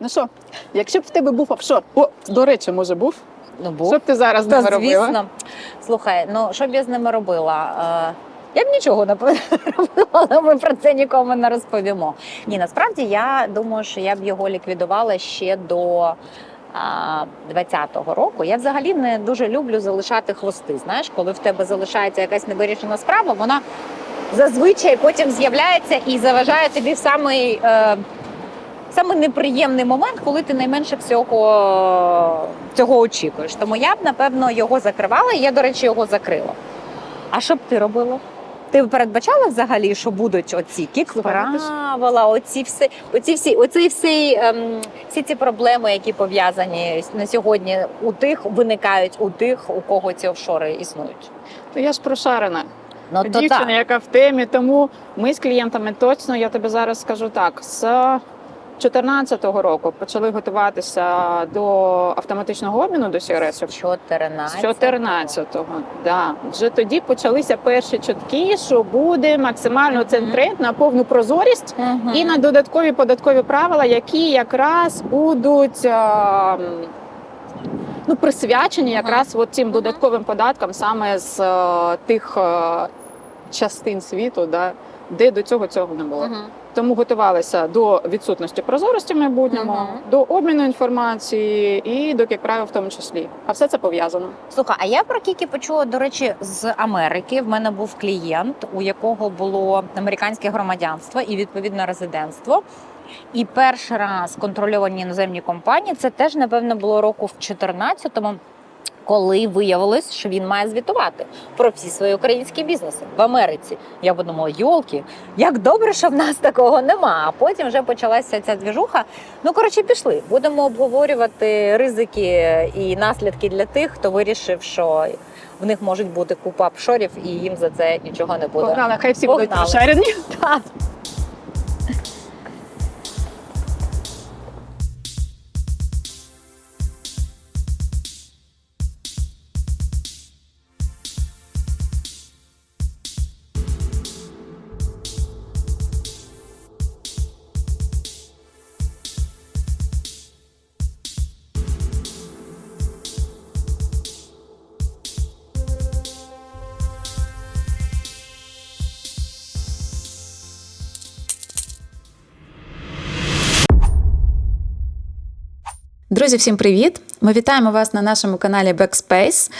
Ну що, якщо б в тебе був офшор, о, до речі, може був. Ну, був. Що б ти зараз з Та, ними робила? звісно. Слухай, ну що б я з ними робила? Е, я б нічого не робила, але ми про це нікому не розповімо. Ні, насправді я думаю, що я б його ліквідувала ще до. а, 20-го року я взагалі не дуже люблю залишати хвости. Знаєш, коли в тебе залишається якась невирішена справа, вона зазвичай потім з'являється і заважає тобі в самий, е, самий неприємний момент, коли ти найменше всього цього очікуєш. Тому я б напевно його закривала. і Я, до речі, його закрила. А що б ти робила? Ти передбачала взагалі, що будуть оці правила, оці всі, оці всі, оці всі, ем, всі ці проблеми, які пов'язані на сьогодні у тих, виникають у тих, у кого ці офшори існують. То я ж прошарена. Ну то Дівчина, так. яка в темі, тому ми з клієнтами точно, я тобі зараз скажу так, з 2014 року почали готуватися до автоматичного обміну до сігарет. 14. З 14-го, да. Вже тоді почалися перші чутки, що буде максимально цей тренд на повну прозорість Мгм. і на додаткові податкові правила, які якраз будуть а, ну, присвячені якраз от цим додатковим податкам саме з е, тих е, частин світу, да, де до цього цього не було. Тому готувалися до відсутності прозорості в майбутньому, Мгм. до обміну інформації і до кікправил в тому числі. А все це пов'язано. Слухай, а я про Кікі почула, до речі, з Америки. В мене був клієнт, у якого було американське громадянство і відповідно резидентство. І перший раз контрольовані іноземні компанії, це теж, напевно, було року в 14-му, коли виявилось, що він має звітувати про всі свої українські бізнеси в Америці. Я подумала, йолки, як добре, що в нас такого нема. А потім вже почалася ця двіжуха. Ну коротше, пішли. Будемо обговорювати ризики і наслідки для тих, хто вирішив, що в них можуть бути купа офшорів, і їм за це нічого не буде. Погнали, хай всі будуть Погнали. пошарені. Так. Друзі, всім привіт! Ми вітаємо вас на нашому каналі Backspace.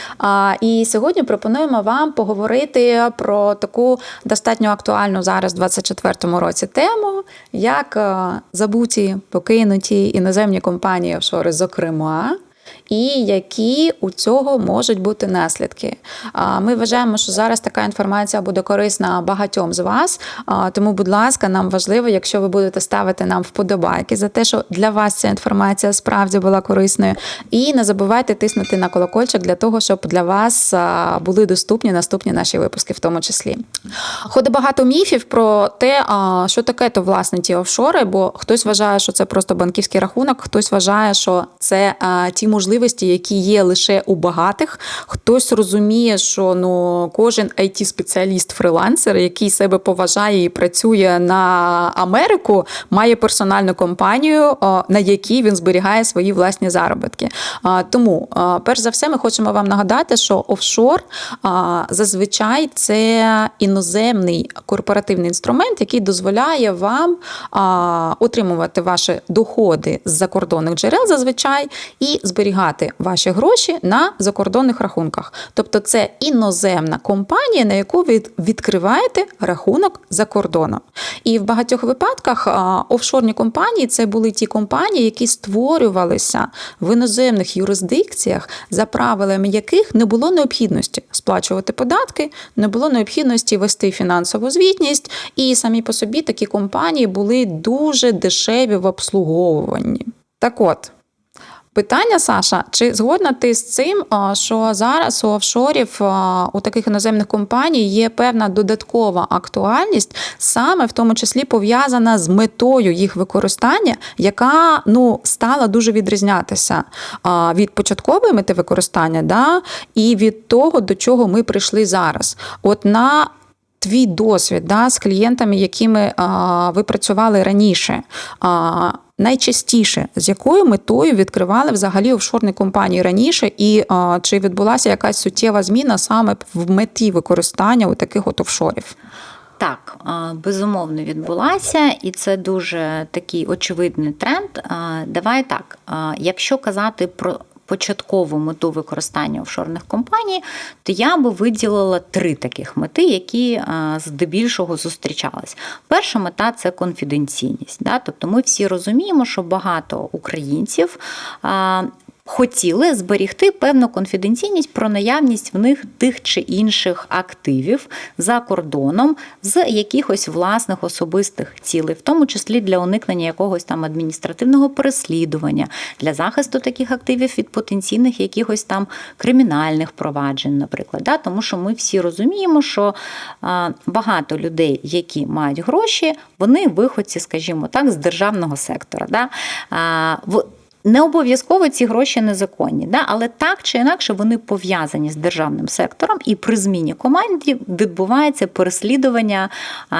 І сьогодні пропонуємо вам поговорити про таку достатньо актуальну зараз, в 2024 році, тему, як е, забуті, покинуті іноземні компанії офшори, зокрема. І які у цього можуть бути наслідки. Ми вважаємо, що зараз така інформація буде корисна багатьом з вас. Тому, будь ласка, нам важливо, якщо ви будете ставити нам вподобайки за те, що для вас ця інформація справді була корисною. І не забувайте тиснути на колокольчик для того, щоб для вас були доступні наступні наші випуски, в тому числі. Ходить багато міфів про те, що таке то власне ті офшори, бо хтось вважає, що це просто банківський рахунок, хтось вважає, що це ті можливості, які є лише у багатих. Хтось розуміє, що ну кожен it спеціаліст фрилансер, який себе поважає і працює на Америку, має персональну компанію, на якій він зберігає свої власні заробітки. Тому, перш за все, ми хочемо вам нагадати, що офшор зазвичай це іноземний корпоративний інструмент, який дозволяє вам отримувати ваші доходи з закордонних джерел зазвичай і зберігати ваші гроші на закордонних рахунках. Тобто це іноземна компанія, на яку ви відкриваєте рахунок за кордоном. І в багатьох випадках офшорні компанії це були ті компанії, які створювалися в іноземних юрисдикціях, за правилами яких не було необхідності сплачувати податки, не було необхідності вести фінансову звітність, і самі по собі такі компанії були дуже дешеві в обслуговуванні. Так от. Питання, Саша, чи згодна ти з цим, що зараз у офшорів у таких іноземних компаній є певна додаткова актуальність, саме в тому числі пов'язана з метою їх використання, яка ну стала дуже відрізнятися від початкової мети використання, да, і від того, до чого ми прийшли зараз. От на Твій досвід да, з клієнтами, якими а, ви працювали раніше. А, найчастіше з якою метою відкривали взагалі офшорні компанії раніше, і а, чи відбулася якась суттєва зміна саме в меті використання у таких от офшорів? Так, безумовно відбулася, і це дуже такий очевидний тренд. Давай так, якщо казати про початкову мету використання офшорних компаній, то я би виділила три таких мети, які здебільшого зустрічались. Перша мета це конфіденційність. Да? Тобто ми всі розуміємо, що багато українців. Хотіли зберігти певну конфіденційність про наявність в них тих чи інших активів за кордоном з якихось власних особистих цілей, в тому числі для уникнення якогось там адміністративного переслідування, для захисту таких активів від потенційних якихось там кримінальних проваджень, наприклад. Да? Тому що ми всі розуміємо, що багато людей, які мають гроші, вони виходці, скажімо так, з державного сектора. Да? В не обов'язково ці гроші незаконні, да? але так чи інакше вони пов'язані з державним сектором, і при зміні команді відбувається переслідування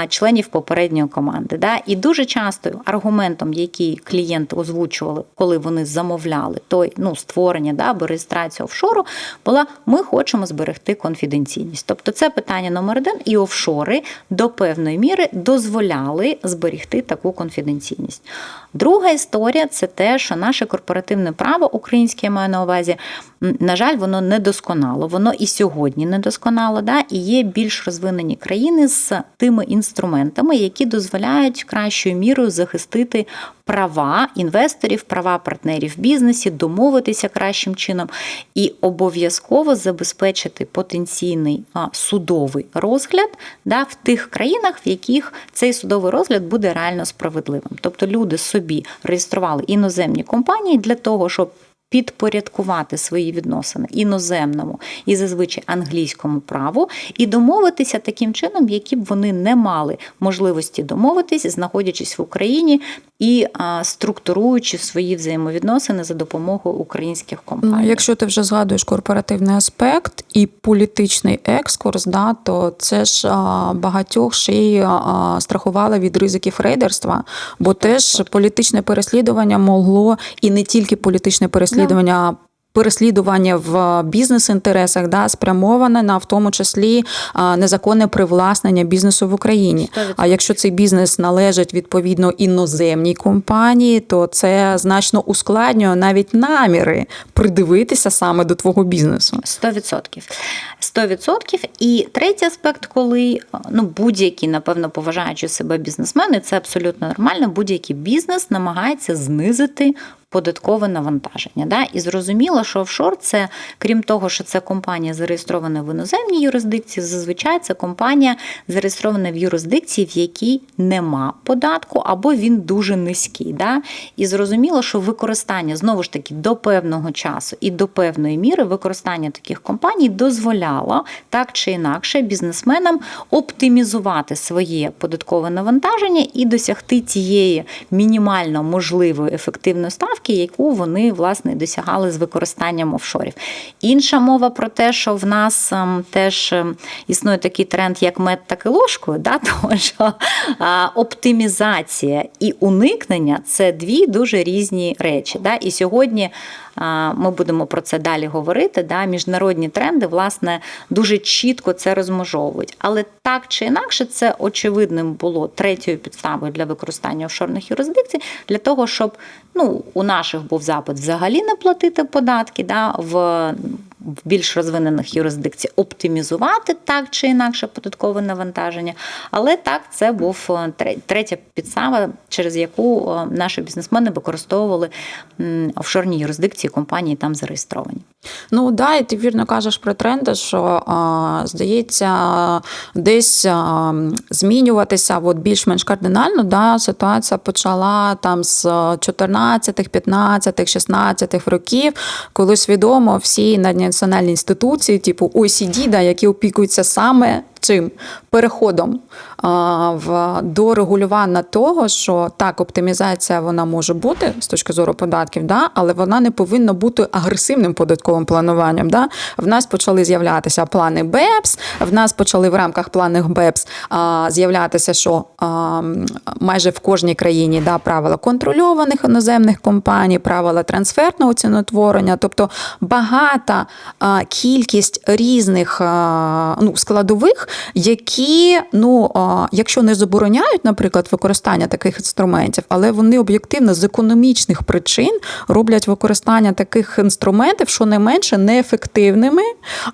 членів попередньої команди. Да? І дуже часто аргументом, який клієнти озвучували, коли вони замовляли той ну, створення да, або реєстрацію офшору, була ми хочемо зберегти конфіденційність. Тобто це питання номер один, і офшори до певної міри дозволяли зберегти таку конфіденційність. Друга історія це те, що наше корпоративне право українське я маю на увазі, на жаль, воно недосконало. Воно і сьогодні недосконало, да? і є більш розвинені країни з тими інструментами, які дозволяють кращою мірою захистити права інвесторів, права партнерів в бізнесі, домовитися кращим чином і обов'язково забезпечити потенційний судовий розгляд да, в тих країнах, в яких цей судовий розгляд буде реально справедливим. Тобто люди собі реєстрували іноземні компанії для того, щоб підпорядкувати свої відносини іноземному і зазвичай англійському праву, і домовитися таким чином, які б вони не мали можливості домовитись, знаходячись в Україні і а, структуруючи свої взаємовідносини за допомогою українських компаній. Ну, якщо ти вже згадуєш корпоративний аспект і політичний екскурс, да, то це ж а, багатьох ще й а, страхувало від ризиків рейдерства, бо теж політичне переслідування могло і не тільки політичне переслідування. А Переслідування в бізнес-інтересах да, спрямоване на в тому числі незаконне привласнення бізнесу в Україні. 100%. А якщо цей бізнес належить відповідно іноземній компанії, то це значно ускладнює навіть наміри придивитися саме до твого бізнесу. 100%. 100%. І третій аспект, коли ну, будь-які, напевно, поважаючи себе бізнесмени, це абсолютно нормально. Будь-який бізнес намагається знизити. Податкове навантаження. Да? І зрозуміло, що офшор це, крім того, що це компанія зареєстрована в іноземній юрисдикції, зазвичай це компанія зареєстрована в юрисдикції, в якій нема податку, або він дуже низький. Да? І зрозуміло, що використання знову ж таки до певного часу і до певної міри використання таких компаній дозволяло так чи інакше бізнесменам оптимізувати своє податкове навантаження і досягти тієї мінімально можливої ефективної ставки, яку вони власне досягали з використанням офшорів. Інша мова про те, що в нас ем, теж ем, існує такий тренд, як мед, так і ложкою, да? тому що оптимізація і уникнення це дві дуже різні речі. Да? І сьогодні ми будемо про це далі говорити. Да? Міжнародні тренди, власне, дуже чітко це розмежовують. Але так чи інакше, це очевидним було третьою підставою для використання офшорних юрисдикцій, для того, щоб ну, у наших був запит взагалі не платити податки, да? в в більш розвинених юрисдикцій оптимізувати так чи інакше податкове навантаження. Але так, це був е, третя підстава, через яку е, наші бізнесмени використовували офшорні юрисдикції компанії там зареєстровані. Ну да, і ти вірно кажеш про тренди, що а, здається, десь змінюватися от більш-менш кардинально. Да, ситуація почала там з 14, 15, 16 років, коли свідомо всі наднаціональні інституції, типу OECD, да, які опікуються саме Чим переходом а, в до регулювання того, що так, оптимізація вона може бути з точки зору податків, да, але вона не повинна бути агресивним податковим плануванням. Да. В нас почали з'являтися плани БЕПС, в нас почали в рамках планів БЕПС з'являтися, що а, майже в кожній країні да, правила контрольованих іноземних компаній, правила трансферного ціноутворення, тобто багата а, кількість різних а, ну, складових, які, ну, якщо не забороняють, наприклад, використання таких інструментів, але вони об'єктивно з економічних причин роблять використання таких інструментів, що не менше неефективними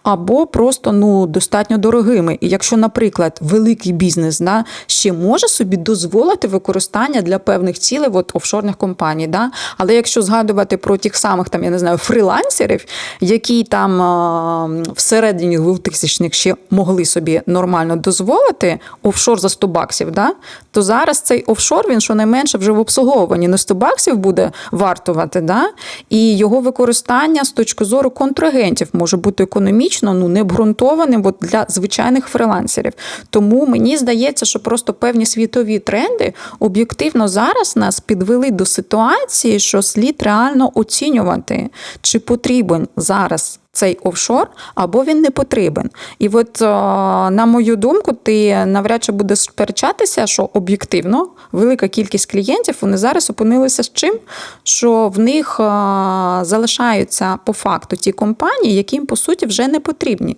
або просто ну, достатньо дорогими. І якщо, наприклад, великий бізнес да, ще може собі дозволити використання для певних цілей от, офшорних компаній, да? але якщо згадувати про тих самих там, я не знаю, фрілансерів, які там всередині 2000-х ще могли собі нормально дозволити офшор за 100 баксів, да? то зараз цей офшор він щонайменше вже в обслуговуванні не 100 баксів буде вартувати, да? і його використання з точки зору контрагентів може бути економічно ну, не обґрунтованим от для звичайних фрилансерів. Тому мені здається, що просто певні світові тренди об'єктивно зараз нас підвели до ситуації, що слід реально оцінювати, чи потрібен зараз. Цей офшор або він не потрібен. І от, на мою думку, ти навряд чи будеш сперечатися, що об'єктивно велика кількість клієнтів вони зараз опинилися з чим? Що в них залишаються по факту ті компанії, які їм по суті вже не потрібні.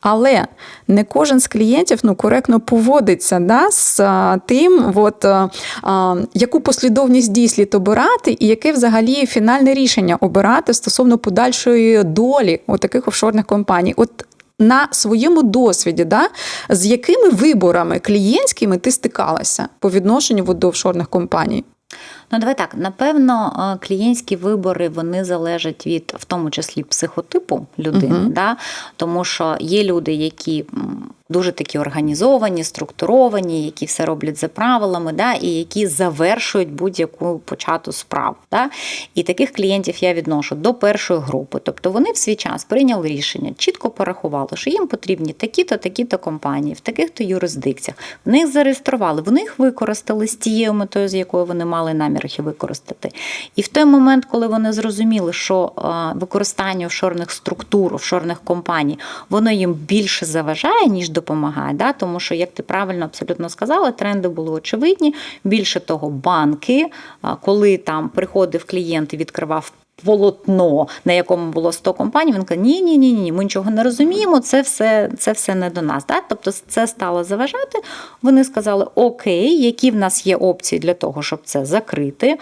Але не кожен з клієнтів ну, коректно поводиться да, з а, тим, от, а, яку послідовність дій слід обирати, і яке взагалі фінальне рішення обирати стосовно подальшої долі таких офшорних компаній. От на своєму досвіді, да, з якими виборами клієнтськими ти стикалася по відношенню до офшорних компаній? Ну, давай так. Напевно, е, клієнтські вибори вони залежать від, в тому числі, психотипу людини. Мгм. Да? Тому що є люди, які дуже такі організовані, структуровані, які все роблять за правилами, да? і які завершують будь-яку почату справу. Да? І таких клієнтів я відношу до першої групи. Тобто вони в свій час прийняли рішення, чітко порахували, що їм потрібні такі-то, такі-то компанії, в таких-то юрисдикціях. Вони їх зареєстрували, вони їх використали з тією метою, з якою вони мали намір їх використати. І в той момент, коли вони зрозуміли, що е, використання офшорних структур, офшорних компаній, воно їм більше заважає, ніж допомагає. Да? Тому що, як ти правильно абсолютно сказала, тренди були очевидні. Більше того, банки, коли там приходив клієнт і відкривав. Полотно, на якому було 100 компаній, він каже, ні, ні, ні, ні, ми нічого не розуміємо, це все, це все не до нас. Да? Тобто це стало заважати. Вони сказали, окей, які в нас є опції для того, щоб це закрити.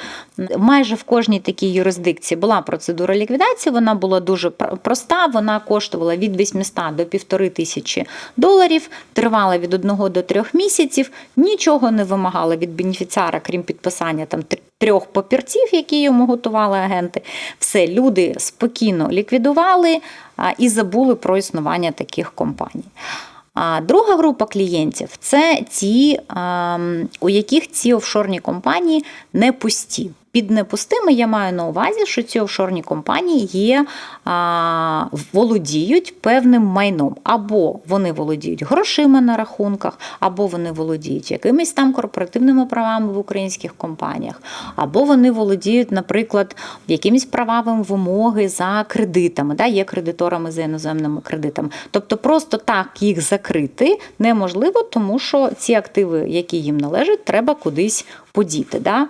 Майже в кожній такій юрисдикції була процедура ліквідації, вона була дуже проста, вона коштувала від 800 до 1500 тисячі доларів, тривала від 1 до 3 місяців, нічого не вимагала від бенефіціара, крім підписання там трьох папірців, які йому готували агенти. Все, люди спокійно ліквідували і забули про існування таких компаній. А друга група клієнтів це ті, у яких ці офшорні компанії не пусті. Під непустими я маю на увазі, що ці офшорні компанії є, а, володіють певним майном. Або вони володіють грошима на рахунках, або вони володіють якимись там корпоративними правами в українських компаніях, або вони володіють, наприклад, якимись правами вимоги за кредитами, да, є кредиторами за іноземними кредитами. Тобто просто так їх закрити неможливо, тому що ці активи, які їм належать, треба кудись подіти. Да?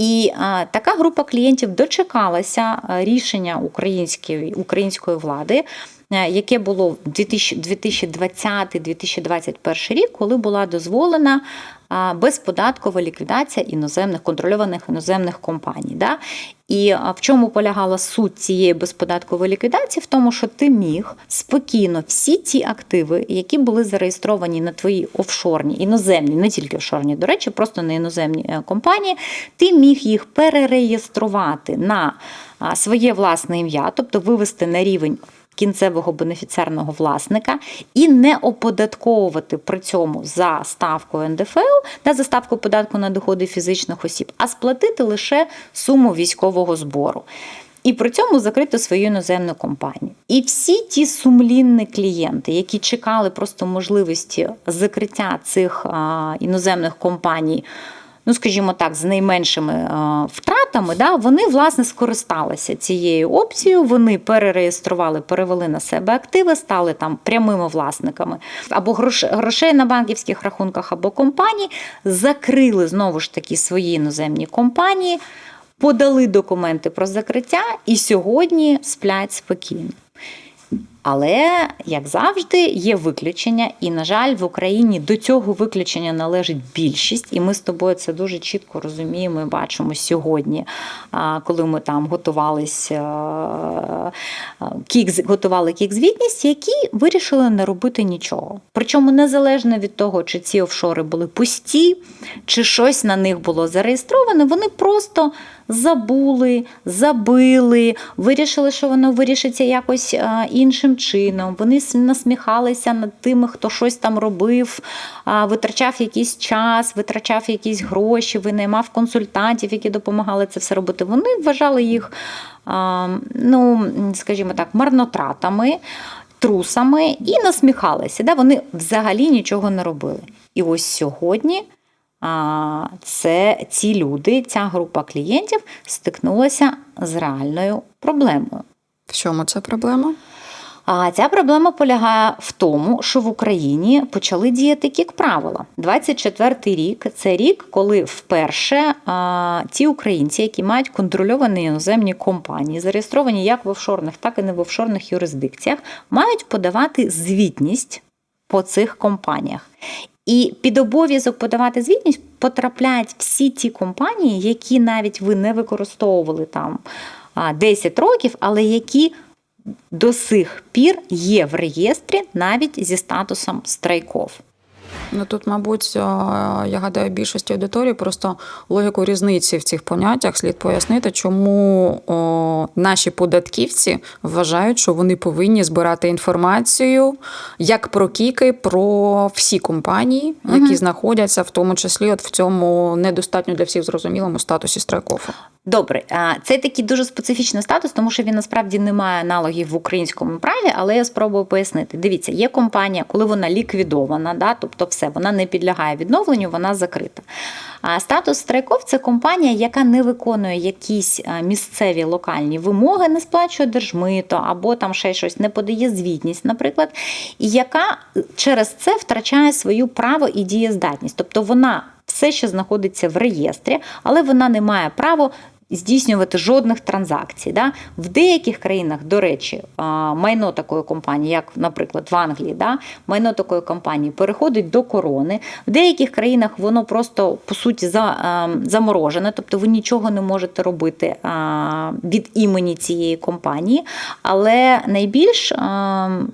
І а, така група клієнтів дочекалася рішення української, української влади, яке було в 2020-2021 рік, коли була дозволена безподаткова ліквідація іноземних контрольованих іноземних компаній. Да? І в чому полягала суть цієї безподаткової ліквідації? В тому, що ти міг спокійно всі ті активи, які були зареєстровані на твої офшорні, іноземні, не тільки офшорні, до речі, просто на іноземні е, компанії, ти міг їх перереєструвати на своє власне ім'я, тобто вивести на рівень. Кінцевого бенефіціарного власника і не оподатковувати при цьому за ставкою НДФЛ та за ставкою податку на доходи фізичних осіб, а сплатити лише суму військового збору. І при цьому закрити свою іноземну компанію. І всі ті сумлінні клієнти, які чекали просто можливості закриття цих іноземних компаній. Ну, скажімо так, з найменшими е, втратами, да, вони власне скористалися цією опцією. Вони перереєстрували, перевели на себе активи, стали там прямими власниками або грошей на банківських рахунках, або компаній, закрили знову ж таки свої іноземні компанії, подали документи про закриття і сьогодні сплять спокійно. Але, як завжди, є виключення, і, на жаль, в Україні до цього виключення належить більшість, і ми з тобою це дуже чітко розуміємо і бачимо сьогодні, коли ми там готувалися, готували кік-звітність, які вирішили не робити нічого. Причому незалежно від того, чи ці офшори були пусті, чи щось на них було зареєстроване, вони просто забули, забили, вирішили, що воно вирішиться якось а, іншим чином. Вони насміхалися над тими, хто щось там робив, витрачав якийсь час, витрачав якісь гроші, винаймав консультантів, які допомагали це все робити. Вони вважали їх, ну, скажімо так, марнотратами. Трусами і насміхалися. Да? Вони взагалі нічого не робили. І ось сьогодні це ці люди, ця група клієнтів стикнулася з реальною проблемою. В чому це проблема? А ця проблема полягає в тому, що в Україні почали діяти кік правила. 24-й рік це рік, коли вперше а, ті українці, які мають контрольовані іноземні компанії, зареєстровані як в офшорних, так і не в офшорних юрисдикціях, мають подавати звітність по цих компаніях. І під обов'язок подавати звітність потрапляють всі ті компанії, які навіть ви не використовували там 10 років, але які до сих пір є в реєстрі навіть зі статусом страйков. Ну тут, мабуть, е, я гадаю, більшості аудиторії просто логіку різниці в цих поняттях слід пояснити, чому о, наші податківці вважають, що вони повинні збирати інформацію як про кіки, про всі компанії, які Мгм. знаходяться в тому числі от в цьому недостатньо для всіх зрозумілому статусі страйкофу. Добре, це такий дуже специфічний статус, тому що він насправді не має аналогів в українському праві, але я спробую пояснити. Дивіться, є компанія, коли вона ліквідована, да, тобто все, вона не підлягає відновленню, вона закрита. А статус страйков це компанія, яка не виконує якісь місцеві локальні вимоги, не сплачує держмито або там ще щось не подає звітність, наприклад, і яка через це втрачає свою право і дієздатність. Тобто вона все ще знаходиться в реєстрі, але вона не має здійснювати жодних транзакцій. Да? В деяких країнах, до речі, майно такої компанії, як, наприклад, в Англії, да? майно такої компанії переходить до корони. В деяких країнах воно просто по суті за, заморожене, тобто ви нічого не можете робити від імені цієї компанії. Але найбільш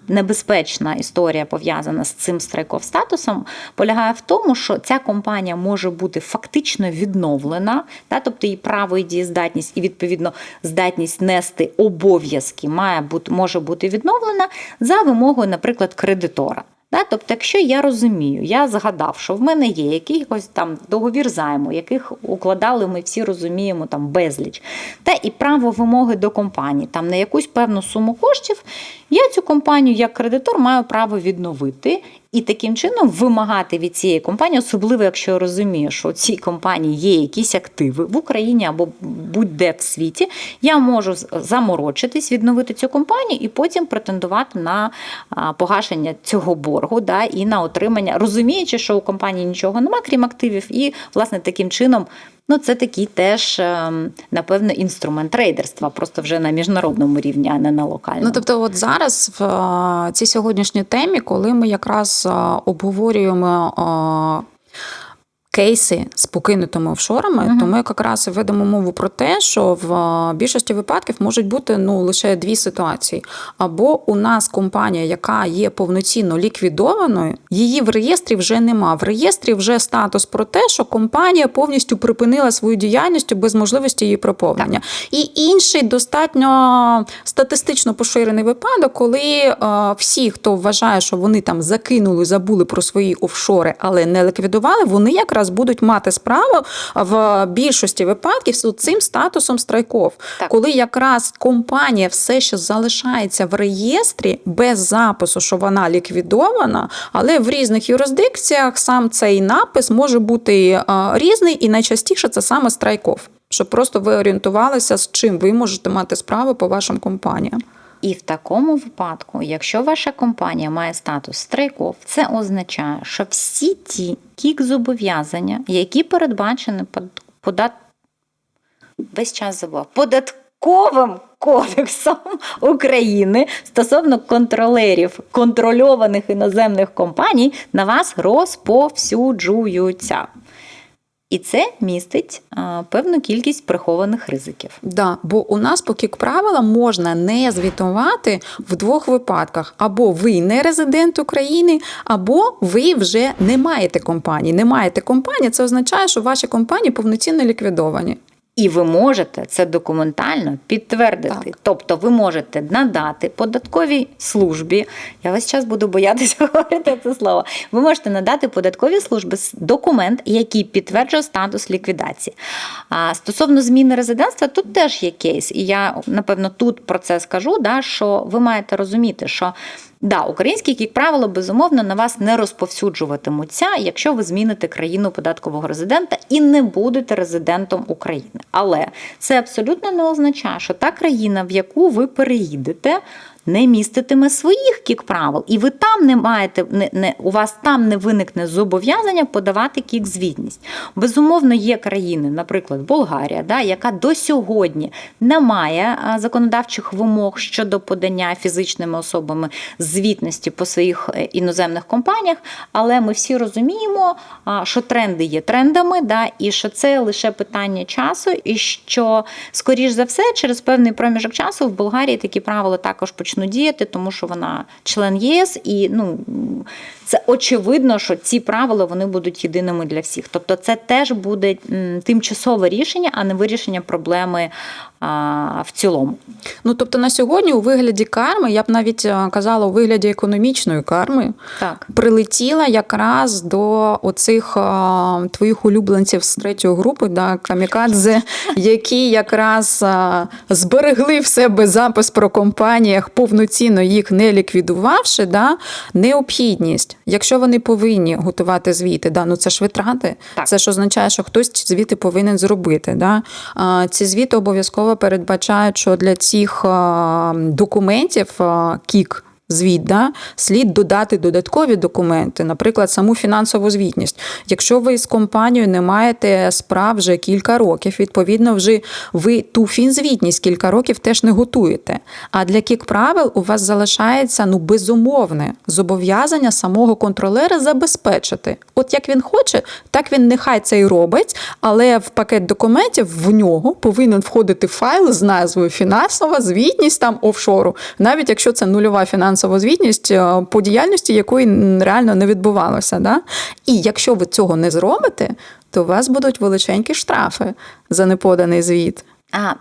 небезпечна історія пов'язана з цим страйков статусом полягає в тому, що ця компанія може бути фактично відновлена, та, тобто її право і дієздатність, і відповідно здатність нести обов'язки має бути може бути відновлена за вимогою, наприклад, кредитора. Да? Тобто, якщо я розумію, я згадав, що в мене є якийсь там договір займу, яких укладали, ми всі розуміємо там безліч, та і право вимоги до компанії там на якусь певну суму коштів, я цю компанію як кредитор маю право відновити і таким чином вимагати від цієї компанії, особливо якщо я розумію, що у цій компанії є якісь активи в Україні або будь-де в світі, я можу заморочитись, відновити цю компанію і потім претендувати на погашення цього боргу да, і на отримання, розуміючи, що у компанії нічого нема, крім активів, і власне таким чином. Ну, це такий теж, ем, напевно, інструмент рейдерства, просто вже на міжнародному рівні, а не на локальному. Ну тобто, от зараз в цій сьогоднішній темі, коли ми якраз обговорюємо. Е, Кейси з покинутими офшорами, Мгм. то ми якраз ведемо мову про те, що в е, більшості випадків можуть бути ну лише дві ситуації. Або у нас компанія, яка є повноцінно ліквідованою, її в реєстрі вже нема. В реєстрі вже статус про те, що компанія повністю припинила свою діяльність без можливості її проповнення. І інший достатньо статистично поширений випадок, коли е, всі, хто вважає, що вони там закинули, забули про свої офшори, але не ліквідували, вони якраз зараз будуть мати справу в більшості випадків з цим статусом страйков, Так. коли якраз компанія все ще залишається в реєстрі без запису, що вона ліквідована, але в різних юрисдикціях сам цей напис може бути е, різний, і найчастіше це саме страйков. Щоб просто ви орієнтувалися, з чим ви можете мати справу по вашим компаніям. І в такому випадку, якщо ваша компанія має статус страйков, це означає, що всі ті кік зобов'язання, які передбачені под- подат... весь час забула, податковим кодексом України стосовно контролерів контрольованих іноземних компаній, на вас розповсюджуються. І це містить а, певну кількість прихованих ризиків. Да, бо у нас поки правила, можна не звітувати в двох випадках: або ви не резидент України, або ви вже не маєте компанії. Не маєте компанії, це означає, що ваші компанії повноцінно ліквідовані. І ви можете це документально підтвердити. Так. Тобто ви можете надати податковій службі. Я весь час буду боятися говорити це слово. Ви можете надати податковій службі документ, який підтверджує статус ліквідації. А стосовно зміни резидентства, тут теж є кейс. І я напевно тут про це скажу. Да, що ви маєте розуміти, що. Да, українські як правило, безумовно, на вас не розповсюджуватимуться, якщо ви зміните країну податкового резидента і не будете резидентом України. Але це абсолютно не означає, що та країна, в яку ви переїдете, не міститиме своїх кік правил, і ви там не маєте не, не у вас там не виникне зобов'язання подавати кік звітність. Безумовно, є країни, наприклад, Болгарія, да, яка до сьогодні не має законодавчих вимог щодо подання фізичними особами звітності по своїх е, іноземних компаніях. Але ми всі розуміємо, що тренди є трендами, да, і що це лише питання часу, і що, скоріш за все, через певний проміжок часу в Болгарії такі правила також почнуть діяти, тому що вона член ЄС, і ну це очевидно, що ці правила вони будуть єдиними для всіх. Тобто, це теж буде тимчасове рішення, а не вирішення проблеми а, в цілому. Ну тобто на сьогодні у вигляді карми, я б навіть е, казала, у вигляді економічної карми, Так. прилетіла якраз до оцих а, твоїх улюбленців з третьої групи, да, камікадзе, які якраз а, зберегли в себе запис про компаніях, повноцінно їх не ліквідувавши, да, необхідність, якщо вони повинні готувати звіти, да, ну це ж витрати, Так. це ж означає, що хтось ці звіти повинен зробити. Да. Ці звіти обов'язково передбачають, що для цих документів КІК. Звіт, да, слід додати додаткові документи, наприклад, саму фінансову звітність. Якщо ви з компанією не маєте справ вже кілька років, відповідно, вже ви ту фінзвітність кілька років теж не готуєте. А для кік правил у вас залишається ну безумовне зобов'язання самого контролера забезпечити. От як він хоче, так він нехай це і робить, але в пакет документів в нього повинен входити файл з назвою фінансова звітність там офшору, навіть якщо це нульова фінансова звітність е, по діяльності, якої реально не відбувалося. Да? І якщо ви цього не зробите, то у вас будуть величенькі штрафи за неподаний звіт. А,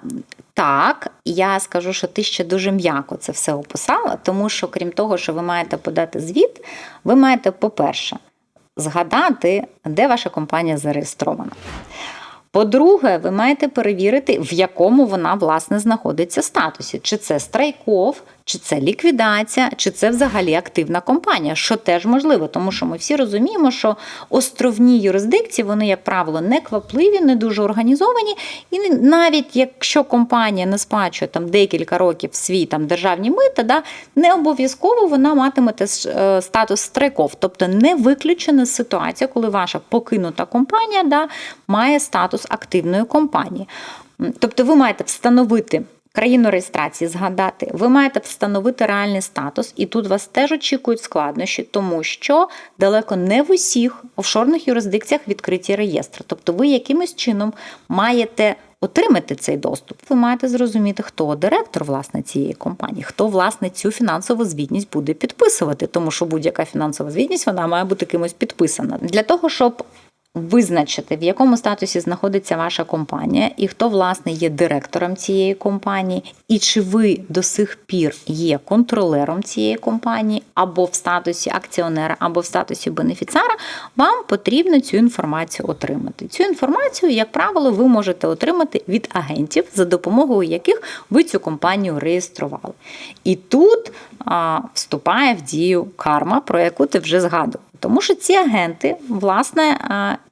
так, я скажу, що ти ще дуже м'яко це все описала, тому що, крім того, що ви маєте подати звіт, ви маєте, по-перше, згадати, де ваша компанія зареєстрована. По-друге, ви маєте перевірити, в якому вона власне знаходиться статусі. Чи це страйков, чи це ліквідація, чи це взагалі активна компанія, що теж можливо, тому що ми всі розуміємо, що островні юрисдикції, вони, як правило, не квапливі, не дуже організовані. І навіть якщо компанія не сплачує там декілька років свій там державні мита, да, не обов'язково вона матиме е, статус страйков. Тобто не виключена ситуація, коли ваша покинута компанія да, має статус активної компанії. Тобто ви маєте встановити. Країну реєстрації згадати, ви маєте встановити реальний статус, і тут вас теж очікують складнощі, тому що далеко не в усіх офшорних юрисдикціях відкриті реєстри. Тобто ви якимось чином маєте отримати цей доступ. Ви маєте зрозуміти, хто директор власне цієї компанії, хто власне цю фінансову звітність буде підписувати, тому що будь-яка фінансова звітність вона має бути кимось підписана. Для того, щоб визначити, в якому статусі знаходиться ваша компанія, і хто власне є директором цієї компанії, і чи ви до сих пір є контролером цієї компанії, або в статусі акціонера, або в статусі бенефіціара, вам потрібно цю інформацію отримати. Цю інформацію, як правило, ви можете отримати від агентів, за допомогою яких ви цю компанію реєстрували. І тут а, вступає в дію карма, про яку ти вже згадував. Тому що ці агенти, власне,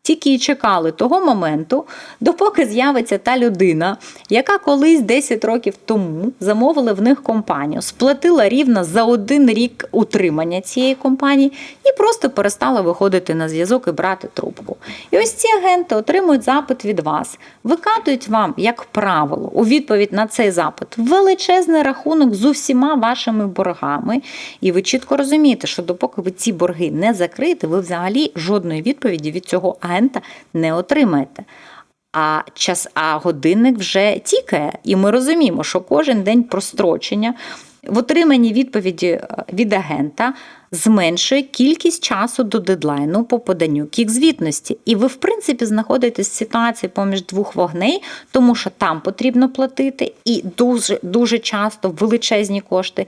тільки і чекали того моменту, допоки з'явиться та людина, яка колись 10 років тому замовила в них компанію, сплатила рівно за один рік утримання цієї компанії і просто перестала виходити на зв'язок і брати трубку. І ось ці агенти отримують запит від вас, викатують вам, як правило, у відповідь на цей запит величезний рахунок з усіма вашими боргами. І ви чітко розумієте, що допоки ви ці борги не закриєте, ви взагалі жодної відповіді від цього агента не отримаєте. А час, а годинник вже тікає, і ми розуміємо, що кожен день прострочення в отриманні відповіді е, від агента зменшує кількість часу до дедлайну по поданню кік-звітності. І ви, в принципі, знаходитесь в ситуації поміж двох вогней, тому що там потрібно платити і дуже, дуже часто величезні кошти.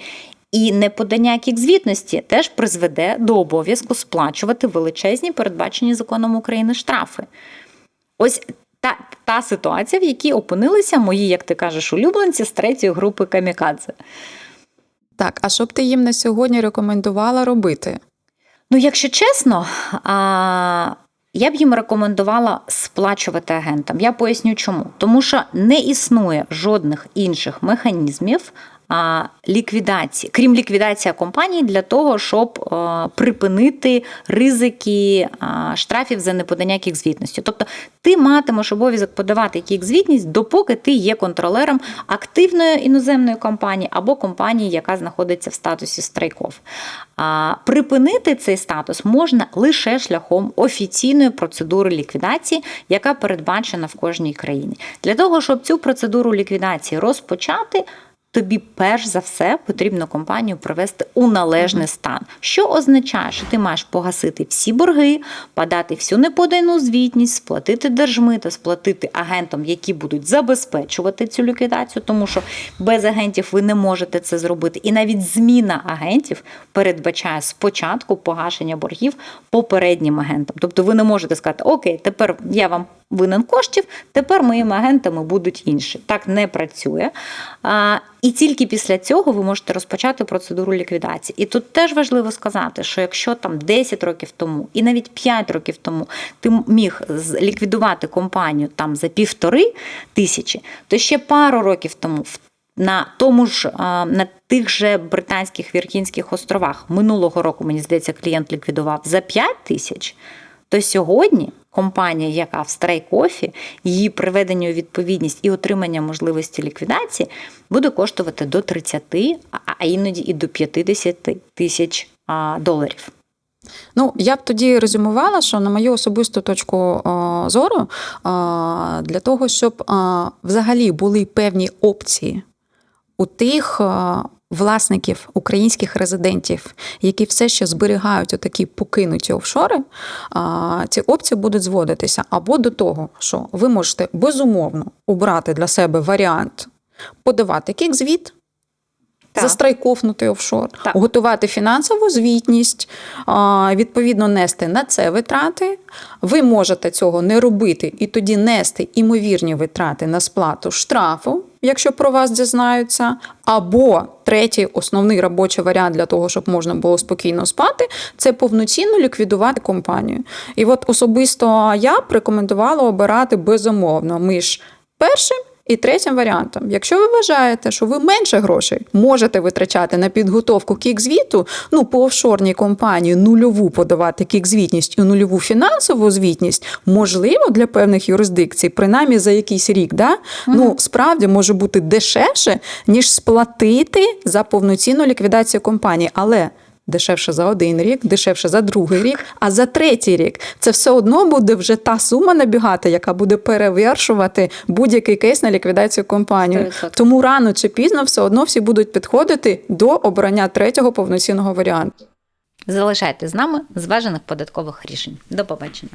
І неподання кік-звітності теж призведе до обов'язку сплачувати величезні передбачені законом України штрафи. Ось та, та ситуація, в якій опинилися мої, як ти кажеш, улюбленці з третьої групи камікадзе. Так, а що б ти їм на сьогодні рекомендувала робити? Ну, якщо чесно, а, я б їм рекомендувала сплачувати агентам. Я поясню чому. Тому що не існує жодних інших механізмів. Ліквідації, крім ліквідації компанії, для того, щоб припинити ризики штрафів за неподання кік-звітності. Тобто ти матимеш обов'язок подавати кік-звітність, допоки ти є контролером активної іноземної компанії або компанії, яка знаходиться в статусі страйков. Припинити цей статус можна лише шляхом офіційної процедури ліквідації, яка передбачена в кожній країні. Для того, щоб цю процедуру ліквідації розпочати. Тобі перш за все потрібно компанію привести у належний стан, що означає, що ти маєш погасити всі борги, подати всю неподану звітність, сплатити держмито, сплатити агентам, які будуть забезпечувати цю ліквідацію, тому що без агентів ви не можете це зробити. І навіть зміна агентів передбачає спочатку погашення боргів попереднім агентам. Тобто ви не можете сказати, окей, тепер я вам винен коштів, тепер моїми агентами будуть інші. Так не працює. І тільки після цього ви можете розпочати процедуру ліквідації. І тут теж важливо сказати, що якщо там 10 років тому і навіть 5 років тому ти міг ліквідувати компанію там за півтори тисячі, то ще пару років тому в на тому ж на тих же британських Віргінських островах минулого року, мені здається, клієнт ліквідував за 5 тисяч. То сьогодні компанія, яка в страйк-офі, її приведення у відповідність і отримання можливості ліквідації буде коштувати до 30, а- іноді і до 50 тисяч доларів. Ну, я б тоді резюмувала, що на мою особисту точку зору, для того, щоб взагалі були певні опції у тих власників українських резидентів, які все ще зберігають отакі покинуті офшори, ці опції будуть зводитися або до того, що ви можете безумовно обрати для себе варіант подавати кік-звіт, Так. Застрайковнути офшор, Так. готувати фінансову звітність, відповідно нести на це витрати. Ви можете цього не робити і тоді нести імовірні витрати на сплату штрафу, якщо про вас дізнаються. Або третій основний робочий варіант для того, щоб можна було спокійно спати, це повноцінно ліквідувати компанію. І от особисто я б рекомендувала обирати безумовно між першим і третім варіантом, якщо ви вважаєте, що ви менше грошей можете витрачати на підготовку кік-звіту, ну по офшорній компанії нульову подавати кік-звітність і нульову фінансову звітність, можливо, для певних юрисдикцій, принаймні за якийсь рік, да? ну справді може бути дешевше, ніж сплатити за повноцінну ліквідацію компанії. Але Дешевше за один рік, дешевше за другий рік, а за третій рік це все одно буде вже та сума набігати, яка буде перевершувати будь-який кейс на ліквідацію компанії. Тому рано чи пізно все одно всі будуть підходити до обрання третього повноцінного варіанту. Залишайтесь з нами зважених податкових рішень. До побачення.